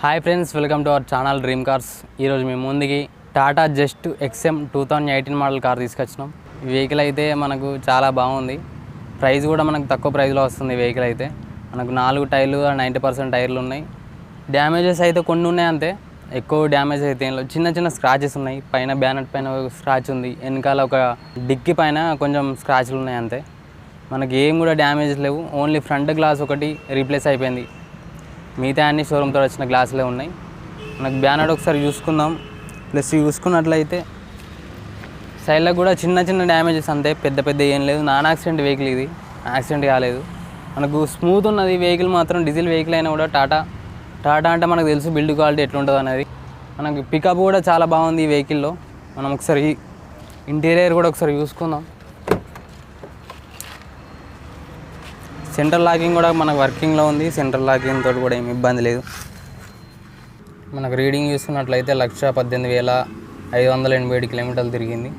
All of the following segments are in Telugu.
Hi friends welcome to our channel dream cars ఈరోజు మేము ముందుకి Tata Zest XM two thousand eighteen model car తీసుకొచ్చినాం. ఈ వెహికల్ అయితే మనకు చాలా బాగుంది. ప్రైస్ కూడా మనకు తక్కువ ప్రైస్లో వస్తుంది ఈ వెహికల్ అయితే. మనకు నాలుగు టైర్లు నైంటీ పర్సెంట్ టైర్లు ఉన్నాయి. డ్యామేజెస్ అయితే కొన్ని ఉన్నాయి అంతే. ఎక్కువ డ్యామేజ్ అయితే చిన్న చిన్న స్క్రాచెస్ ఉన్నాయి. పైన బ్యానెట్ పైన స్క్రాచ్ ఉంది. వెనకాల ఒక డిక్కి పైన కొంచెం స్క్రాచ్లు ఉన్నాయి అంతే. మనకి ఏం కూడా డ్యామేజ్ లేవు. ఓన్లీ ఫ్రంట్ గ్లాస్ ఒకటి రీప్లేస్ అయిపోయింది. మిగతా అన్ని షోరూమ్తో వచ్చిన గ్లాసులే ఉన్నాయి. మనకు బ్యానర్ ఒకసారి చూసుకుందాం. ప్లస్ చూసుకున్నట్లయితే సైడ్లో కూడా చిన్న చిన్న డ్యామేజెస్ అంతే పెద్ద పెద్ద ఏం లేదు. నాన్ యాక్సిడెంట్ వెహికల్ ఇది. యాక్సిడెంట్ కాలేదు. మనకు స్మూత్ ఉన్నది వెహికల్ మాత్రం డీజిల్ వెహికల్ అయినా కూడా టాటా టాటా అంటే మనకు తెలుసు బిల్డ్ క్వాలిటీ ఎట్లుంటుంది అనేది. మనకి పికప్ కూడా చాలా బాగుంది ఈ వెహికల్లో మనం ఒకసారి ఇంటీరియర్ కూడా ఒకసారి చూసుకుందాం. సెంట్రల్ లాకింగ్ కూడా మనకు వర్కింగ్లో ఉంది. సెంట్రల్ లాకింగ్ తోటి కూడా ఏమి ఇబ్బంది లేదు. మనకు రీడింగ్ చూసుకున్నట్లయితే లక్ష పద్దెనిమిది వేల ఐదు వందల ఎనభై ఏడు కిలోమీటర్లు తిరిగింది.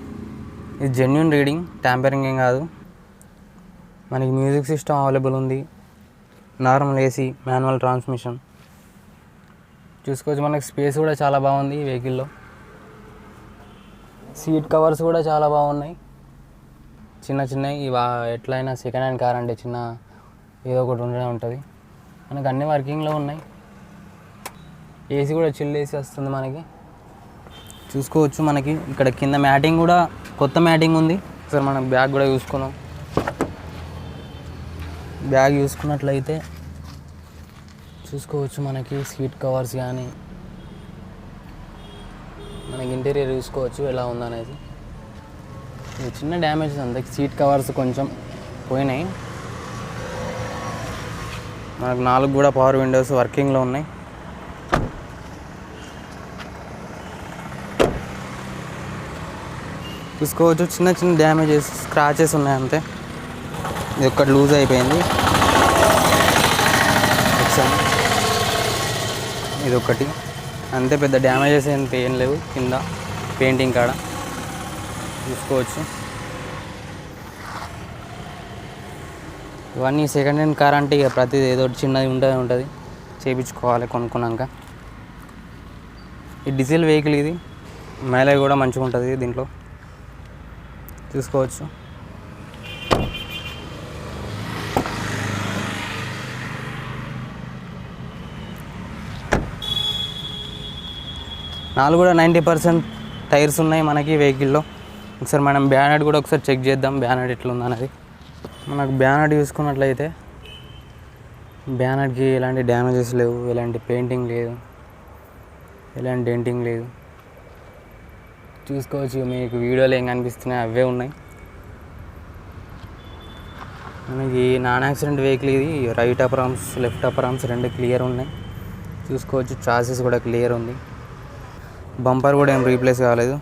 ఇది జెన్యున్ రీడింగ్ ట్యాంపరింగ్ ఏం కాదు. మనకి మ్యూజిక్ సిస్టమ్ అవైలబుల్ ఉంది. నార్మల్ ఏసీ మాన్యువల్ ట్రాన్స్మిషన్ చూసుకోవచ్చు మనకి స్పేస్ కూడా చాలా బాగుంది ఈ వెహికల్లో సీట్ కవర్స్ కూడా చాలా బాగున్నాయి. చిన్న చిన్నవి ఇవా ఎట్లయినా సెకండ్ హ్యాండ్ కార్ అంటే చిన్న ఏదో ఒకటి ఉండనే ఉంటుంది. మనకు అన్ని వర్కింగ్లో ఉన్నాయి. ఏసీ కూడా చిల్ ఏసీ వస్తుంది మనకి. చూసుకోవచ్చు మనకి. ఇక్కడ కింద మ్యాటింగ్ కూడా కొత్త మ్యాటింగ్ ఉంది. ఒకసారి మనం బ్యాగ్ కూడా చూసుకున్నాం బ్యాగ్ చూసుకున్నట్లయితే చూసుకోవచ్చు మనకి సీట్ కవర్స్ కానీ. మనకి ఇంటీరియర్ చూసుకోవచ్చు ఎలా ఉందనేది. ఇది చిన్న డ్యామేజ్ అంతే సీట్ కవర్స్ కొంచెం పోయినాయి. మనకు నాలుగు కూడా పవర్ విండోస్ వర్కింగ్లో ఉన్నాయి. చూసుకోవచ్చు చిన్న చిన్న డ్యామేజెస్ స్క్రాచెస్ ఉన్నాయి అంతే. ఇది ఒక్కటి లూజ్ అయిపోయింది. ఇది ఒకటి అంతే పెద్ద డ్యామేజెస్ ఏం ఏం లేవు. కింద పెయింటింగ్ కాడ. చూసుకోవచ్చు. ఇవన్నీ సెకండ్ హ్యాండ్ కార్ అంటే ఇక ప్రతిది ఏదో ఒకటి చిన్నది ఉంటుంది ఉంటుంది. చేయించుకోవాలి కొనుక్కున్నాక. ఈ డీజిల్ వెహికల్ ఇది మైలేజ్ కూడా మంచిగా ఉంటుంది దీంట్లో. చూసుకోవచ్చు. నాలుగు కూడా నైంటీ పర్సెంట్ టైర్స్ ఉన్నాయి మనకి వెహికల్లో ఒకసారి మనం బ్యానెట్ కూడా ఒకసారి చెక్ చేద్దాం బ్యానెట్ ఎట్లా ఉందన్నది మనకు బ్యానర్ చూసుకున్నట్లయితే బ్యానర్కి ఎలాంటి డ్యామేజెస్ లేవు ఎలాంటి పెయింటింగ్ లేదు ఎలాంటి డెంటింగ్ లేదు. చూసుకోవచ్చు మీకు వీడియోలు ఏం కనిపిస్తున్నాయి అవే ఉన్నాయి. మనకి నాన్ యాక్సిడెంట్ వెహికల్ ఇది right upper arms left upper arms రెండు క్లియర్ ఉన్నాయి. చూసుకోవచ్చు చాసెస్ కూడా క్లియర్ ఉంది. బంపర్ కూడా ఏం రీప్లేస్ కాలేదు.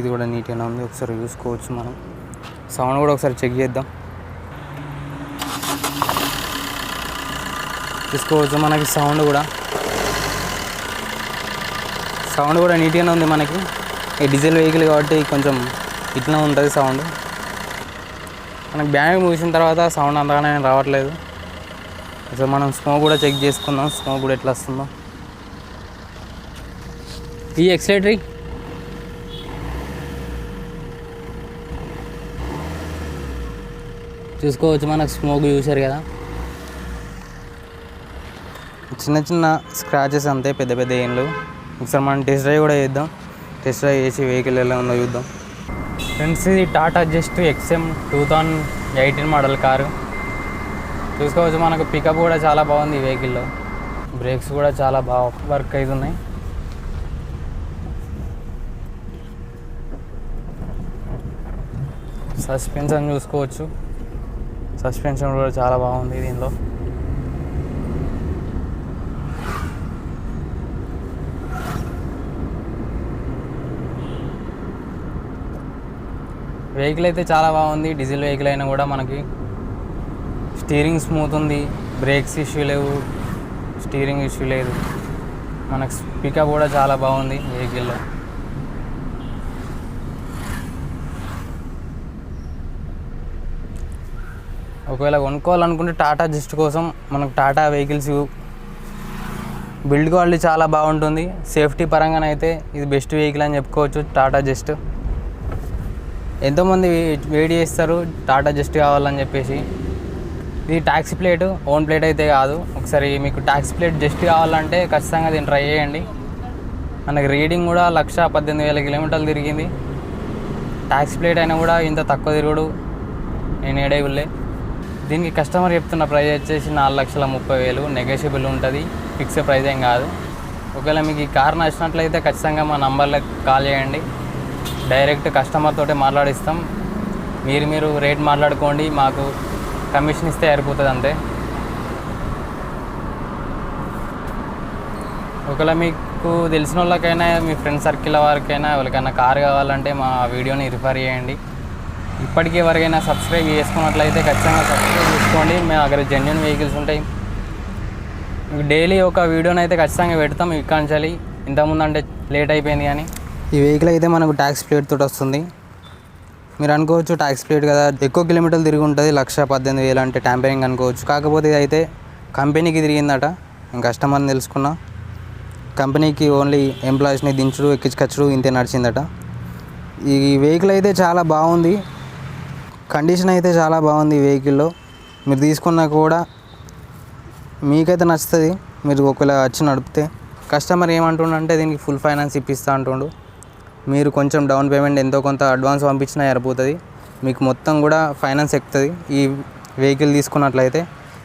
ఇది కూడా నీట్గానే ఉంది ఒకసారి చూసుకోవచ్చు మనం. సౌండ్ కూడా ఒకసారి చెక్ చేద్దాం. తీసుకోవచ్చు మనకి సౌండ్ కూడా. సౌండ్ కూడా నీట్గానే ఉంది మనకి. ఈ డీజిల్ వెహికల్ కాబట్టి కొంచెం ఇట్లా ఉంటుంది సౌండ్. మనకి బ్యాగ్ ముగిసిన తర్వాత సౌండ్ అంతగానే రావట్లేదు. అసలు మనం స్మోక్ కూడా చెక్ చేసుకుందాం స్మోక్ కూడా ఎట్లా వస్తుందో. ఈ ఎక్సలేటరీ చూసుకోవచ్చు మనకు స్మోక్ చూశారు కదా. చిన్న చిన్న స్క్రాచెస్ అంతే పెద్ద పెద్ద ఏండ్లు. ఒకసారి మనం టెస్ట్ డ్రైవ్ కూడా చేద్దాం. టెస్ట్ డ్రైవ్ చేసి వెహికల్ ఎలా ఉందో చూద్దాం. ఫ్రెండ్స్ ఇది Tata Zest XM two thousand eighteen model car చూసుకోవచ్చు మనకు పికప్ కూడా చాలా బాగుంది ఈ వెహికల్లో బ్రేక్స్ కూడా చాలా బాగా వర్క్ అవుతున్నాయి సస్పెన్షన్ చూసుకోవచ్చు. సస్పెన్షన్ కూడా చాలా బాగుంది దీనిలో. వెహికల్ అయితే చాలా బాగుంది. డీజిల్ వెహికల్ అయినా కూడా మనకి. స్టీరింగ్ స్మూత్ ఉంది. బ్రేక్స్ ఇష్యూ లేవు. స్టీరింగ్ ఇష్యూ లేదు. మనకు పికప్ కూడా చాలా బాగుంది వెహికల్లో ఒకవేళ కొనుక్కోవాలనుకుంటే టాటా జస్ట్ కోసం మనకు టాటా వెహికల్స్ బిల్డ్ క్వాలిటీ చాలా బాగుంటుంది. సేఫ్టీ పరంగానైతే ఇది బెస్ట్ వెహికల్ అని చెప్పుకోవచ్చు టాటా జస్ట్. ఎంతోమంది వెయిట్ చేస్తారు టాటా జస్ట్ కావాలని చెప్పేసి. ఇది ట్యాక్సీ ప్లేట్ ఓన్ ప్లేట్ అయితే కాదు. ఒకసారి మీకు ట్యాక్సీ ప్లేట్ జస్ట్ కావాలంటే ఖచ్చితంగా దీన్ని ట్రై చేయండి. మనకి రీడింగ్ కూడా లక్ష పద్దెనిమిది వేల కిలోమీటర్లు తిరిగింది. ట్యాక్సీ ప్లేట్ అయినా కూడా ఇంత తక్కువ తిరుగుడు. నేను ఏడేగులే దీనికి కస్టమర్ చెప్తున్న ప్రైస్ వచ్చేసి నాలుగు లక్షల ముప్పై వేలు. నెగోషియబుల్ ఉంటుంది. ఫిక్స్డ్ ప్రైస్ ఏం కాదు. ఒకవేళ మీకు ఈ కార్ నచ్చినట్లయితే ఖచ్చితంగా మా నంబర్లకు కాల్ చేయండి. డైరెక్ట్ కస్టమర్ తోటే మాట్లాడిస్తాం. మీరు మీరు రేట్ మాట్లాడుకోండి. మాకు కమిషన్ ఇస్తే సరిపోతుంది అంతే. ఒకవేళ మీకు తెలిసిన వాళ్ళకైనా మీ ఫ్రెండ్ సర్కిల్ వారికైనా ఎవరికైనా కార్ కావాలంటే మా వీడియోని రిఫర్ చేయండి. ఇప్పటికీ ఎవరికైనా సబ్స్క్రైబ్ చేసుకున్నట్లయితే ఖచ్చితంగా సబ్స్క్రైబ్ చేసుకోండి. మేము దగ్గర జెన్యున్ వెహికల్స్ ఉంటాయి. డైలీ ఒక వీడియోని అయితే ఖచ్చితంగా పెడతాం ఇక్కడ నుంచి ఇంతకుముందు అంటే లేట్ అయిపోయింది కానీ. ఈ వెహికల్ అయితే మనకు ట్యాక్స్ ప్లేట్ తోటి వస్తుంది. మీరు అనుకోవచ్చు ట్యాక్స్ ప్లేట్ కదా ఎక్కువ కిలోమీటర్లు తిరిగి ఉంటుంది. లక్ష పద్దెనిమిది వేలు అంటే ట్యాంపరింగ్ అనుకోవచ్చు. కాకపోతే ఇది అయితే కంపెనీకి తిరిగిందట. నేను కస్టమర్ని తెలుసుకున్నా. కంపెనీకి ఓన్లీ ఎంప్లాయీస్ని దించుడు ఎక్కించుకచ్చుడు ఇంతే నడిచిందట. ఈ వెహికల్ అయితే చాలా బాగుంది. కండిషన్ అయితే చాలా బాగుంది ఈ వెహికల్లో. మీరు తీసుకున్నా కూడా మీకైతే నచ్చుతుంది. మీరు ఒకవేళ వచ్చి నడిపితే కస్టమర్ ఏమంటుండంటే దీనికి ఫుల్ ఫైనాన్స్ ఇప్పిస్తా అంటుండు. మీరు కొంచెం డౌన్ పేమెంట్ ఎంతో కొంత అడ్వాన్స్ పంపించినా సరిపోతుంది. మీకు మొత్తం కూడా ఫైనాన్స్ ఎక్కుతుంది. ఈ వెహికల్ తీసుకున్నట్లయితే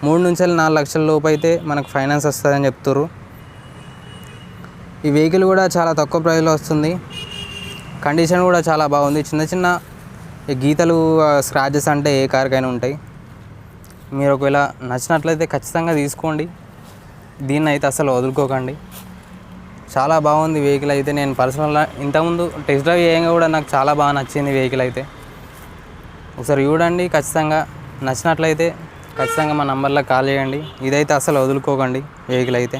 మూడు నుంచి నాలుగు లక్షల లోపు అయితే మనకు ఫైనాన్స్ వస్తుందని చెప్తుర్రు. ఈ వెహికల్ కూడా చాలా తక్కువ ప్రైస్లో వస్తుంది. కండిషన్ కూడా చాలా బాగుంది. చిన్న చిన్న గీతలు స్క్రాచెస్ అంటే ఏ కార్కైనా ఉంటాయి. మీరు ఒకవేళ నచ్చినట్లయితే ఖచ్చితంగా తీసుకోండి. దీన్ని అయితే అసలు వదులుకోకండి. చాలా బాగుంది వెహికల్ అయితే. నేను పర్సనల్గా ఇంతకుముందు టెస్ట్ డ్రైవ్ చేయంగా కూడా నాకు చాలా బాగా నచ్చింది వెహికల్ అయితే. ఒకసారి చూడండి ఖచ్చితంగా నచ్చినట్లయితే ఖచ్చితంగా మా నంబర్లో కాల్ చేయండి. ఇదైతే అసలు వదులుకోకండి వెహికల్ అయితే.